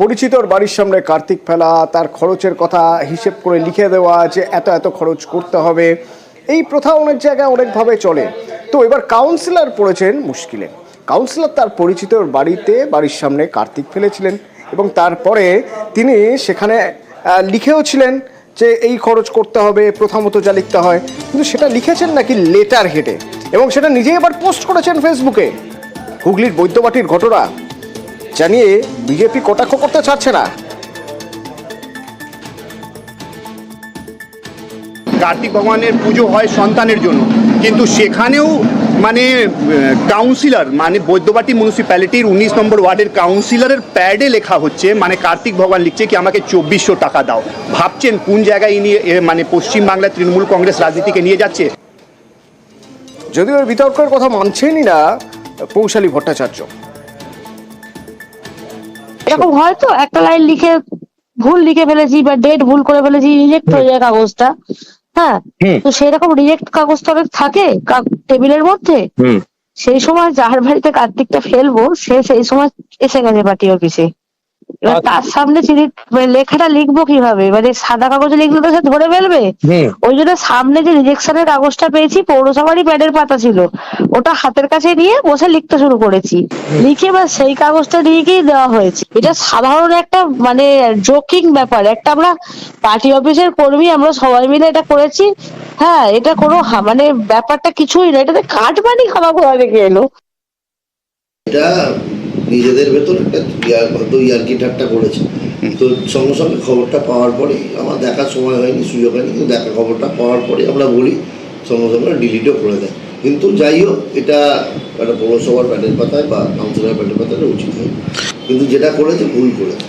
পরিচিতর বাড়ির সামনে কার্তিক ফেলা, তার খরচের কথা হিসেব করে লিখে দেওয়া যে এত এত খরচ করতে হবে, এই প্রথা অনেক জায়গায় অনেকভাবে চলে। তো এবার কাউন্সিলর পড়েছেন মুশকিলে। কাউন্সিলর তার পরিচিতর বাড়িতে, বাড়ির সামনে কার্তিক ফেলেছিলেন এবং তারপরে তিনি সেখানে লিখেও ছিলেন যে এই খরচ করতে হবে, প্রথমত যা লিখতে হয়। কিন্তু সেটা লিখেছেন নাকি লেটার হেডে এবং সেটা নিজেই আবার পোস্ট করেছেন ফেসবুকে হুগলির বৈদ্যবাটির ঘটনা। জানিয়ে বিজেপি কটাক্ষ করতে ছাড়ছে না। কার্তিক ভগবানের পুজো হয় সন্তানের জন্য। কিন্তু সেখানেও মানে কাউন্সিলর মানে বৈদ্যবাটি মিউনিসিপ্যালিটির উনিশ নম্বর ওয়ার্ডের কাউন্সিলরের প্যাডে লেখা হচ্ছে মানে কার্তিক ভগবান লিখছে কি আমাকে চব্বিশশো টাকা দাও। ভাবছেন কোন জায়গায় নিয়ে মানে পশ্চিমবাংলার তৃণমূল কংগ্রেস রাজনীতিকে নিয়ে যাচ্ছে? যদিও বিতর্কের কথা মানছেনই না পৌশালী ভট্টাচার্য। এরকম হয় তো একটা লাইন লিখে ভুল লিখে ফেলেছি বা ডেট ভুল করে ফেলেছি রিজেক্ট হয়ে যায় কাগজটা। হ্যাঁ? তো সেরকম রিজেক্ট কাগজ তো অনেক থাকে টেবিলের মধ্যে। সেই সময় যার বাড়িতে কার্তিকটা ফেলব সে সেই সময় এসে গেছে পার্টি অফিসে এবার তার সামনে চিঠি লেখাটা লিখব কীভাবে? মানে সাদা কাগজে লিখলে তো সে ধরে ফেলবে। ওই জন্য সামনে যে রিজেকশনের কাগজটা পেয়েছি পৌরসভারই প্যাডের পাতা ছিল। ওটা হাতের কাছে নিয়ে বসে লিখতে শুরু করেছি। লিখে বা সেই কাগজটা নিয়ে গিয়ে দেওয়া হয়েছে? এটা সাধারণ একটা মানে জোকিং ব্যাপার। একটা আমরা পার্টি অফিসের কর্মী আমরা সবাই মিলে এটা করেছি। হ্যাঁ এটা কোনো হা- মানে ব্যাপারটা কিছুই না। এটাতে কাটমানি খাওয়া কোথা থেকে এলো? এটা নিজেদের ভেতর একটা ইয়ার্কি ঠাট্টা করেছে। তো সঙ্গে সঙ্গে খবরটা পাওয়ার পরে আমার দেখার সময় হয়নি সুযোগ হয়নি কিন্তু দেখা খবরটা পাওয়ার পরে আমরা বলি সঙ্গে সঙ্গে ডিলিটও করে দেয়। কিন্তু যাই হোক এটা একটা পৌরসভার প্যাটের পাতায় বা কাউন্সিলর প্যাটের পাতায় উচিত হয় কিন্তু যেটা করেছে ভুল করেছে।